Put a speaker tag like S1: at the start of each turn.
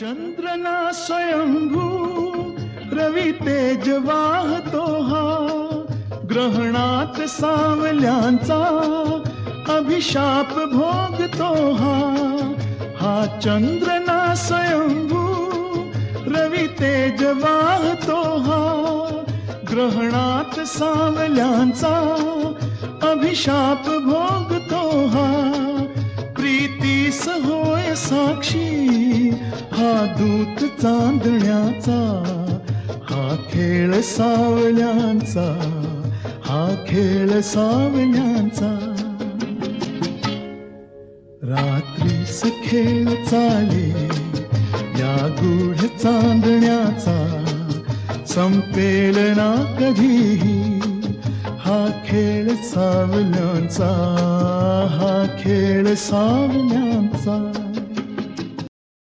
S1: चंद्रना स्वयंभू रवी तेज वाहतो हा. ग्रहणात सावल्यांचा अभिशाप भोगतो हा. हा चंद्रना स्वयंभू रवी तेज वाहतो हा. ग्रहणात सावल्यांचा अभिशाप भोगतो हा. प्रीतीस होय साक्षी दूत चांदण्याचा हा खेळ सावल्यांचा हा खेळ सावल्यांचा. रात्रीस खेळ चाले या गुढ चांदण्याचा संपेल ना कधीही. हा खेळ सावल्यांचा हा खेळ सावल्यांचा.